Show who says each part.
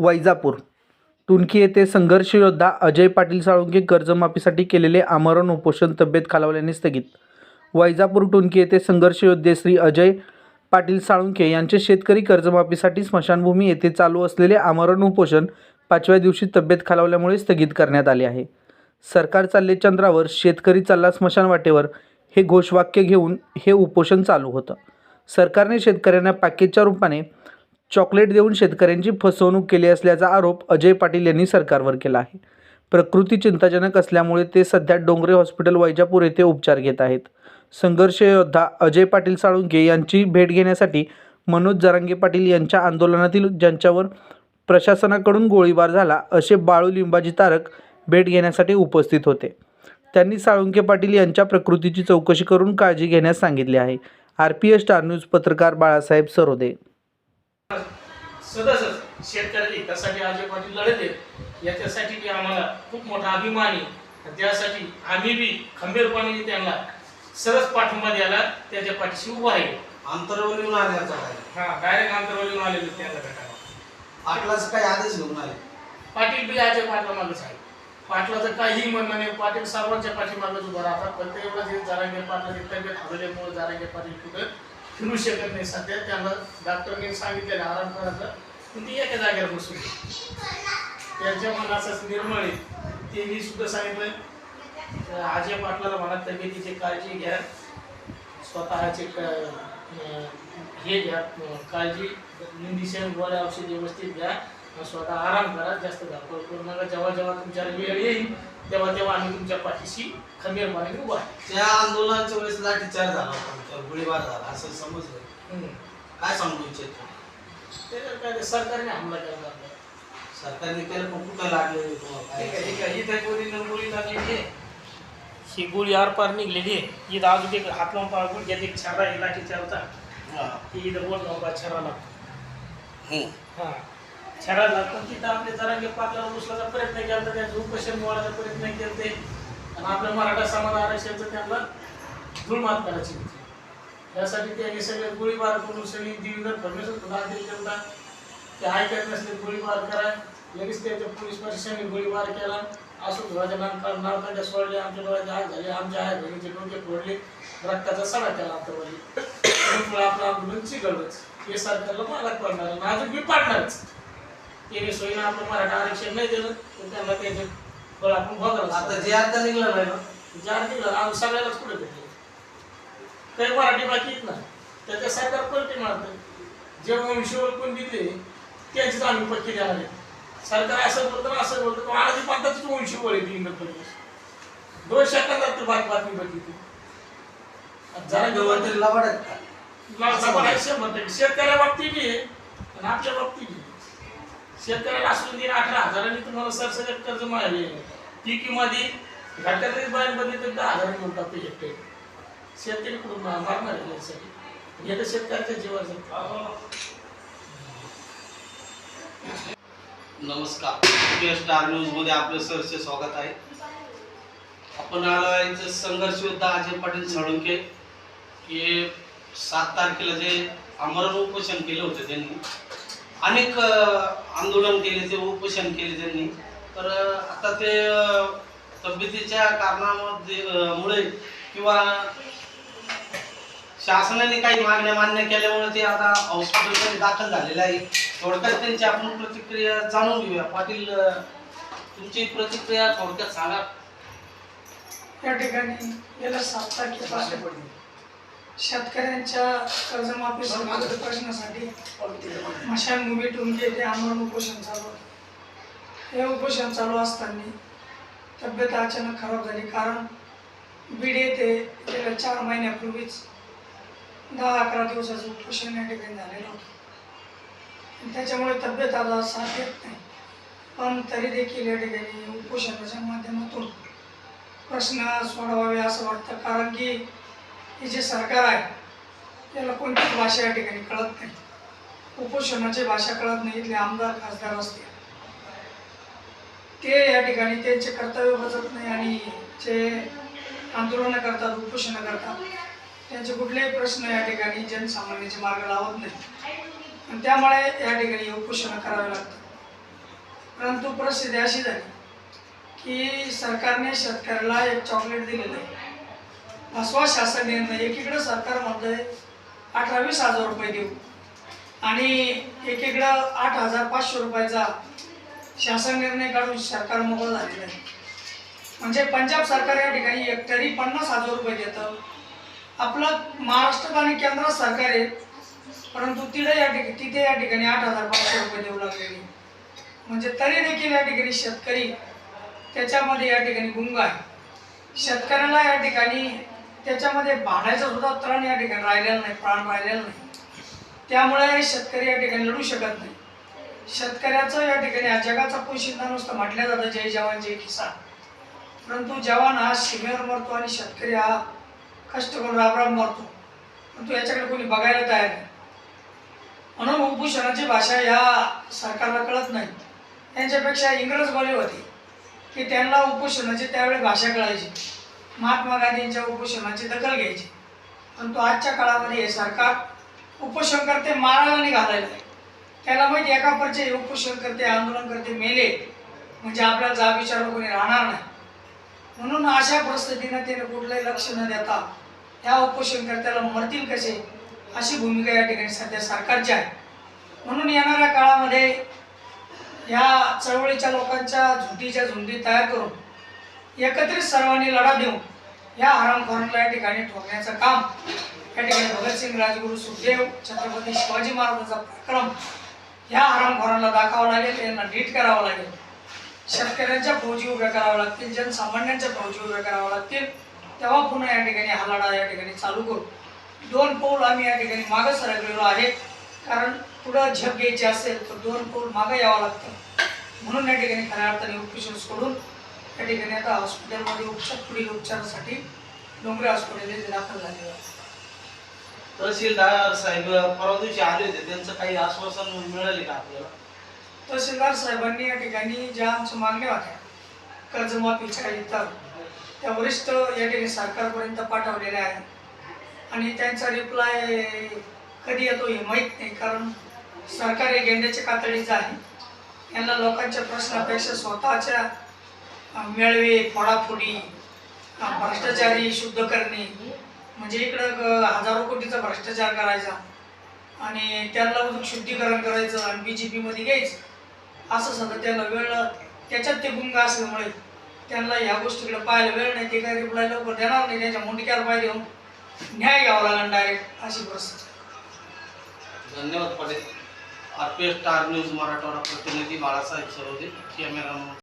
Speaker 1: वैजापूर. टुनकी येथे संघर्ष योद्धा अजय पाटील साळुंके कर्जमाफीसाठी केलेले आमरण उपोषण तब्येत खालावल्याने स्थगित. वैजापूर टुनकी येथे संघर्ष योद्धे श्री अजय पाटील साळुंके यांचे शेतकरी कर्जमाफीसाठी स्मशानभूमी येथे चालू असलेले आमरण उपोषण पाचव्या दिवशी तब्येत खालावल्यामुळे स्थगित करण्यात आले आहे. सरकार चालले चंद्रावर शेतकरी चालला स्मशान वाटेवर हे घोषवाक्य घेऊन हे उपोषण चालू होतं. सरकारने शेतकऱ्यांना पॅकेजच्या रूपाने चॉकलेट देऊन शेतकऱ्यांची फसवणूक केली असल्याचा आरोप अजय पाटील यांनी सरकारवर केला आहे. प्रकृती चिंताजनक असल्यामुळे ते सध्या डोंगरे हॉस्पिटल वैजापूर येथे उपचार घेत आहेत. संघर्ष योद्धा अजय पाटील साळुंके यांची भेट घेण्यासाठी मनोज जरांगे पाटील यांच्या आंदोलनातील ज्यांच्यावर प्रशासनाकडून गोळीबार झाला असे बाळू लिंबाजी तारक भेट घेण्यासाठी उपस्थित होते. त्यांनी साळुंके पाटील यांच्या प्रकृतीची चौकशी करून काळजी घेण्यास सांगितले आहे. R P S star news पत्रकार बाळासाहेब सरोदे.
Speaker 2: सदस्य शेतकऱ्याच्या हितासाठी अजय पाटील लढत आहेत याच्यासाठी बी आम्हाला खूप मोठा अभिमान आहे. त्यासाठी आम्ही बी खंबीरपणे त्यांना सरस पाठिंबा द्यायला त्याच्या पाठीशी उभा आहे.
Speaker 3: आंतरवलीहून आल्याचा आहे.
Speaker 2: हा डायरेक्ट आंतरवलीहून आलेलो त्यांचा गटाला.
Speaker 3: पाटलाच काही आदेश घेऊन आले?
Speaker 2: पाटील बी अजय पाटला मागच आहे. पाटलाचं काही म्हणणं नाही. पाटील सर्वांच्या पाठीमागच उभा राहतात. पण ते एवढं जे जारांगे पाटलाची तब्येत हरवल्यामुळे जारांगे पाटील कुठं फिरू शकत नाही. सध्या त्यांना डॉक्टरने सांगितलेलं आराम करायचा. पण ती एका जागेवर बसून त्यांच्या मनाचं निर्मळ आहे. त्यांनी सुद्धा सांगितलं अजय पाटलाला म्हणा तब्येतीची काळजी घ्या. स्वतःचे क- हे घ्या काळजी इंडिशन गोळ्या औषध व्यवस्थित घ्या. स्वतः आराम करा जास्त धावपळ करू नका. जेव्हा जेव्हा तुमच्यावर वेळ येईल तेव्हा तेव्हा आम्ही तुमच्या पाठीशी खंबीरपणे उभा आहे.
Speaker 3: त्या आंदोलनाच्या वेळेस लाठीचार्ज झाला होता गोळीबार झाला असं समजलं. काय सांगू इच्छित
Speaker 2: काय सरकारने हमला केला.
Speaker 3: सरकारने केलं पण कुठं लागले तुम्हाला?
Speaker 2: ठीक आहे, ठीक
Speaker 3: काय
Speaker 2: आहे. इथं लागलेली आहे? ही गोळी आर पार निघलेली आहे. इथं अजून एक हात लावून पाळ गुडघ्यात एक छाडा आहे होता
Speaker 3: हा.
Speaker 2: की इथं बोट लावून छडा लागतो
Speaker 3: हम्म.
Speaker 2: हा. छडा लागतो तिथं आपले जरांगे पाटलाला उचलायचा प्रयत्न केला तर त्यांचं उपोषण मोडायचा प्रयत्न केले आणि आपल्या मराठा समाज आरक्षणाचं त्यांना धुळमात करायची होती. यासाठी त्यांनी सगळे गोळीबार करून सगळी फडणवीस सुद्धा आदेश दिला ते ऐकत नसले गोळीबार करा. लगेच त्याच्या पोलीस प्रशासनाने गोळीबार केला. असो धुवाच्या नाव नावकांड्या सोडले आमच्या डोळ्याचे आग झाले आमच्या आई बहिणीचे डोके फोडले रक्ताचा सडा केला आमच्यावरती आपलं आंदोलन चिघळलंच हे सरकारला मालक पडणार अजून मी पाडणारच. त्याने सोयीनं आपलं मराठा आरक्षण नाही दिलं तर त्यांना त्याचे फळ आपण भोगायला
Speaker 3: आता जे आता निघलं नाही ना?
Speaker 2: जार दिलं आम्ही सगळ्यालाच पुढे भेटले काही मराठी बाकी आहेत ना त्याच्या सरकार पलटी मारतं जे वंशवर कोण दिले त्यांचीच आम्ही पक्की देणार आहे सरकार असं बोलतं ना असं बोलतं. पण आधी पंथाचीच वंशी वळ येते फडणवीस दोन सेकंदात तर बात बातमी बघितली.
Speaker 3: जरा तरी लबाड
Speaker 2: आहे शंभर टक्के. शेतकऱ्या बाबतीत बी आहे आणि आपल्या बाबतीत बी. शेतकऱ्याला असून दिन अठरा हजारांनी तुम्हाला सरसकट कर्ज मारले पिकीमध्ये घाटातलीच बाहेर बदली तर दहा हजार मिळून टाकतो हेक्टर शेतकरी कुठून मारणार आहे यासाठी? हे तर शेतकऱ्याच्या जीवाचं
Speaker 3: नमस्कार. पी स्टार न्यूजमध्ये आपलं सरचे स्वागत आहे. आपण आलो आहे संघर्ष योद्धा अजय पाटील साळुंके हे सात तारखेला जे आमरण उपोषण केले होते त्यांनी. अनेक आंदोलन केले ते उपोषण केले त्यांनी. तर आता ते तब्येतीच्या कारणामध्ये मुळे किंवा शासनाने काही मागण्या मान्य केल्यामुळे ते आता हॉस्पिटलमध्ये दाखल झालेले आहे. थोडक्यात त्यांची आपण प्रतिक्रिया जाणून घेऊया. पाटील तुमची प्रतिक्रिया थोडक्यात सांगा.
Speaker 4: या ठिकाणी गेल्या सात तारखेपासून शेतकऱ्यांच्या कर्जमाफी संबंधित प्रश्नासाठी मुंबई टुंके येथे आमरण उपोषण चालू. हे उपोषण चालू असताना तब्येत अचानक खराब झाली कारण बीड येथे गेल्या चार महिन्यापूर्वीच दहा अकरा दिवसाचं उपोषण या ठिकाणी झालेलं होतं. त्याच्यामुळे तब्येत आता साथ येत नाही. पण तरी देखील या ठिकाणी उपोषणाच्या माध्यमातून प्रश्न सोडवावे असं वाटतं. कारण की हे जे सरकार आहे त्याला कोणतीच भाषा या ठिकाणी कळत नाही. उपोषणाची भाषा कळत नाही. इथले आमदार खासदार असतील. ते या ठिकाणी त्यांचे कर्तव्य बजत नाही आणि जे आंदोलनं करतात उपोषणं करतात त्यांचे कुठलेही प्रश्न या ठिकाणी जनसामान्याचे मार्ग लावत नाही. आणि त्यामुळे या ठिकाणी उपोषणं करावे लागतात. परंतु परिस्थिती अशी झाली की सरकारने शेतकऱ्याला एक चॉकलेट दिलेलं आहे. फसवा शासन निर्णय एकीकडं सरकार म्हणतंय अठरा वीस हजार रुपये देऊ. आणि एकीकडं आठ हजार पाचशे रुपयाचा शासन निर्णय काढून सरकार मोकळं झालेलं आहे. म्हणजे पंजाब सरकार या ठिकाणी हेक्टरी पन्नास हजार रुपये देतं. आपलं महाराष्ट्र आणि केंद्र सरकार आहे परंतु तिथे या ठिकाणी तिथे या ठिकाणी आठ हजार पाचशे रुपये देऊ लागलेली. म्हणजे तरी देखील या ठिकाणी शेतकरी त्याच्यामध्ये या ठिकाणी गुंग आहे. शेतकऱ्याला या ठिकाणी त्याच्यामध्ये भाडायचा सुद्धा त्राण या ठिकाणी राहिलेला नाही प्राण राहिलेला नाही. त्यामुळे शेतकरी या ठिकाणी लढू शकत नाही. शेतकऱ्याचं या ठिकाणी या जगाचा पोशिंदा नुसतं म्हटलं जातं जय जवान जय किसान. परंतु जवान हा सीमेवर मरतो आणि शेतकरी हा कष्ट करून राबराब मरतो. परंतु याच्याकडे कोणी बघायला तयार नाही. म्हणून उपोषणाची भाषा या सरकारला कळत नाही. त्यांच्यापेक्षा इंग्रज बोली होती की त्यांना उपोषणाची त्यावेळी भाषा कळायची. महात्मा गांधींच्या उपोषणाची दखल घ्यायची. परंतु आजच्या काळामध्ये हे सरकार उपोषण करते मारायला निघालेलं आहे त्याला माहिती एका परचे उपोषण करते आंदोलन करते मेले. म्हणजे आपल्याला जा विचार कोणी राहणार नाही. म्हणून अशा परिस्थितीनं त्याने कुठलंही लक्ष न देता त्या उपोषणकर्त्याला मरतील कसे? अशी भूमिका या ठिकाणी सध्या सरकारची आहे. म्हणून येणाऱ्या काळामध्ये या चळवळीच्या लोकांच्या झुंडीच्या झुंडी तयार करून एकत्रित सर्वांनी लढा देऊन या हरामखोरांना या ठिकाणी ठोकण्याचं काम या ठिकाणी भगतसिंग राजगुरू सुखदेव छत्रपती शिवाजी महाराजांचा पराक्रम या हरामखोरांना दाखवावं लागेल यांना नीट करावं लागेल. शेतकऱ्यांच्या फौजी उभ्या कराव्या लागतील जनसामान्यांच्या फौजी उभ्या कराव्या लागतील. तेव्हा पुन्हा या ठिकाणी हा लढा या ठिकाणी चालू करू. दोन पाऊल आम्ही या ठिकाणी मागं सरकलेलो आहे कारण पुढं झेप घ्यायची असेल तर दोन पाऊल मागं यावं लागतं. म्हणून या ठिकाणी खऱ्या अर्थाने उपोषण सोडून या ठिकाणी आता हॉस्पिटलमध्ये उपचार पुढील उपचारासाठी डोंगरे हॉस्पिटलमध्ये दाखल झालेलो आहे.
Speaker 3: तहसीलदार साहेब परवा दिवशी आले होते. त्यांचं काही आश्वासन मिळाले का आपल्याला?
Speaker 4: तहसीलदार साहेबांनी या ठिकाणी ज्या आमच्या मागण्या होत्या कर्जमाफीच्या इतर त्या वरिष्ठ या ठिकाणी सरकारपर्यंत पाठवलेल्या आहेत. आणि त्यांचा रिप्लाय कधी येतो हे माहीत नाही कारण सरकार हे गेंड्याच्या कातडीचं आहे. यांना लोकांच्या प्रश्नापेक्षा स्वतःच्या मेळवे फोडाफोडी भ्रष्टाचारी शुद्ध करणे म्हणजे इकडं ग- हजारो कोटीचा भ्रष्टाचार करायचा आणि त्यांना अजून शुद्धीकरण करायचं आणि बी जे पीमध्ये घ्यायचं. असं सध्या त्यांना वेळ त्याच्यात ते गुंग असल्यामुळे त्यांना ह्या गोष्टीकडे पाहायला वेळ नाही ते काय रिप्लाय लवकर देणार नाही त्यांच्या मुंडक्यावर पाय देऊन न्याय घ्यावा लागेल डायरेक्ट अशी परिस्थिती.
Speaker 3: धन्यवाद Patil. R P S star news Marathwada प्रतिनिधी बाळासाहेब सरोदे कॅमेरा